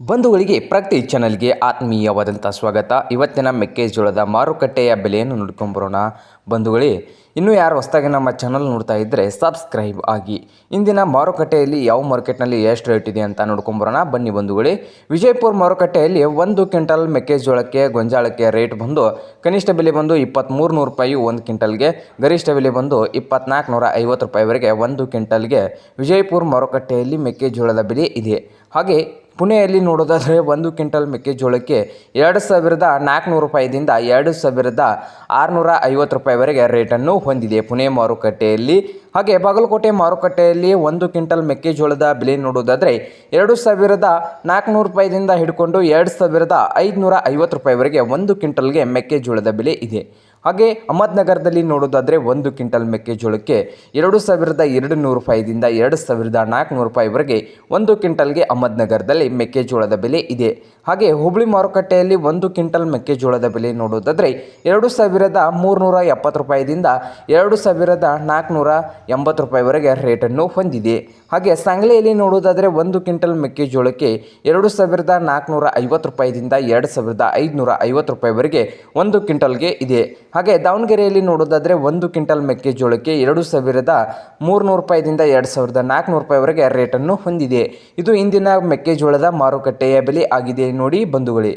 ಬಂಧುಗಳಿಗೆ ಪ್ರಗತಿ ಚಾನಲ್ಗೆ ಆತ್ಮೀಯವಾದಂಥ ಸ್ವಾಗತ. ಇವತ್ತಿನ ಮೆಕ್ಕೆಜೋಳದ ಮಾರುಕಟ್ಟೆಯ ಬೆಲೆಯನ್ನು ನೋಡ್ಕೊಂಬರೋಣ ಬಂಧುಗಳೇ, ಇನ್ನೂ ಯಾರು ಹೊಸದಾಗಿ ನಮ್ಮ ಚಾನಲ್ ನೋಡ್ತಾ ಇದ್ದರೆ ಸಬ್ಸ್ಕ್ರೈಬ್ ಆಗಿ. ಇಂದಿನ ಮಾರುಕಟ್ಟೆಯಲ್ಲಿ ಯಾವ ಮಾರ್ಕೆಟ್ನಲ್ಲಿ ಎಷ್ಟು ರೇಟ್ ಇದೆ ಅಂತ ನೋಡ್ಕೊಂಬರೋಣ ಬನ್ನಿ ಬಂಧುಗಳೇ, ವಿಜಯಪುರ ಮಾರುಕಟ್ಟೆಯಲ್ಲಿ ಒಂದು ಕ್ವಿಂಟಲ್ ಮೆಕ್ಕೆಜೋಳಕ್ಕೆ ಗೊಂಜಾಳಕ್ಕೆ ರೇಟ್ ಬಂದು ಕನಿಷ್ಠ ಬೆಲೆ ಬಂದು ಇಪ್ಪತ್ತ್ಮೂರು ನೂರು ರೂಪಾಯಿ ಒಂದು ಕ್ವಿಂಟಲ್ಗೆ, ಗರಿಷ್ಠ ಬೆಲೆ ಬಂದು ಇಪ್ಪತ್ನಾಲ್ಕು ನೂರ ಐವತ್ತು ರೂಪಾಯಿವರೆಗೆ ಒಂದು ಕ್ವಿಂಟಲ್ಗೆ ವಿಜಯಪುರ ಮಾರುಕಟ್ಟೆಯಲ್ಲಿ ಮೆಕ್ಕೆಜೋಳದ ಬೆಲೆ ಇದೆ. ಹಾಗೆ ಪುಣೆಯಲ್ಲಿ ನೋಡೋದಾದರೆ ಒಂದು ಕ್ವಿಂಟಲ್ ಮೆಕ್ಕೆಜೋಳಕ್ಕೆ ಎರಡು ಸಾವಿರದ ನಾಲ್ಕುನೂರು ರೂಪಾಯಿದಿಂದ ಎರಡು ಸಾವಿರದ ಆರುನೂರ ಐವತ್ತು ರೂಪಾಯಿವರೆಗೆ ರೇಟನ್ನು ಹೊಂದಿದೆ. ಪುಣೆ ಮಾರುಕಟ್ಟೆಯಲ್ಲಿ ಹಾಗೆ ಬಾಗಲಕೋಟೆ ಮಾರುಕಟ್ಟೆಯಲ್ಲಿ ಒಂದು ಕ್ವಿಂಟಲ್ ಮೆಕ್ಕೆಜೋಳದ ಬೆಲೆ ನೋಡೋದಾದರೆ ಎರಡು ಸಾವಿರದ ನಾಲ್ಕುನೂರು ರೂಪಾಯಿದಿಂದ ಹಿಡ್ಕೊಂಡು ಎರಡು ಸಾವಿರದ ಐದುನೂರ ಐವತ್ತು ರೂಪಾಯಿವರೆಗೆ ಒಂದು ಕ್ವಿಂಟಲ್ಗೆ ಮೆಕ್ಕೆಜೋಳದ ಬೆಲೆ ಇದೆ. ಹಾಗೆ ಅಹಮದ್ನಗರದಲ್ಲಿ ನೋಡೋದಾದರೆ ಒಂದು ಕ್ವಿಂಟಲ್ ಮೆಕ್ಕೆಜೋಳಕ್ಕೆ ಎರಡು ಸಾವಿರದ ಎರಡು ನೂರು ರೂಪಾಯಿದಿಂದ ಎರಡು ಸಾವಿರದ ನಾಲ್ಕುನೂರು ರೂಪಾಯಿವರೆಗೆ ಒಂದು ಕ್ವಿಂಟಲ್ಗೆ ಅಹಮದ್ನಗರದಲ್ಲಿ ಮೆಕ್ಕೆಜೋಳದ ಬೆಲೆ ಇದೆ. ಹಾಗೆ ಹುಬ್ಳಿ ಮಾರುಕಟ್ಟೆಯಲ್ಲಿ ಒಂದು ಕ್ವಿಂಟಲ್ ಮೆಕ್ಕೆಜೋಳದ ಬೆಲೆ ನೋಡೋದಾದರೆ ಎರಡು ಸಾವಿರದ ಮೂರುನೂರ ಎಪ್ಪತ್ತು ರೂಪಾಯಿದಿಂದ ಎರಡು ಸಾವಿರದ ನಾಲ್ಕುನೂರ ಎಂಬತ್ತು ರೂಪಾಯಿವರೆಗೆ ರೇಟನ್ನು ಹೊಂದಿದೆ. ಹಾಗೆ ಸಂಗ್ಲೆಯಲ್ಲಿ ನೋಡೋದಾದರೆ ಒಂದು ಕ್ವಿಂಟಲ್ ಮೆಕ್ಕೆಜೋಳಕ್ಕೆ ಎರಡು ಸಾವಿರದ ನಾಲ್ಕುನೂರ ಐವತ್ತು ರೂಪಾಯಿದಿಂದ ಎರಡು ಸಾವಿರದ ಐದುನೂರ ಐವತ್ತು ರೂಪಾಯಿವರೆಗೆ ಒಂದು ಕ್ವಿಂಟಲ್ಗೆ ಇದೆ. ಹಾಗೆ ದಾವಣಗೆರೆಯಲ್ಲಿ ನೋಡೋದಾದರೆ ಒಂದು ಕ್ವಿಂಟಲ್ ಮೆಕ್ಕೆಜೋಳಕ್ಕೆ ಎರಡು ಸಾವಿರದ ಮೂರುನೂರು ರೂಪಾಯಿದಿಂದ ಎರಡು ಸಾವಿರದ ನಾಲ್ಕುನೂರು ರೂಪಾಯಿವರೆಗೆ ರೇಟನ್ನು ಹೊಂದಿದೆ. ಇದು ಇಂದಿನ ಮೆಕ್ಕೆಜೋಳದ ಮಾರುಕಟ್ಟೆಯ ಬೆಲೆ ಆಗಿದೆ. ನೋಡಿ ಬಂಧುಗಳೇ.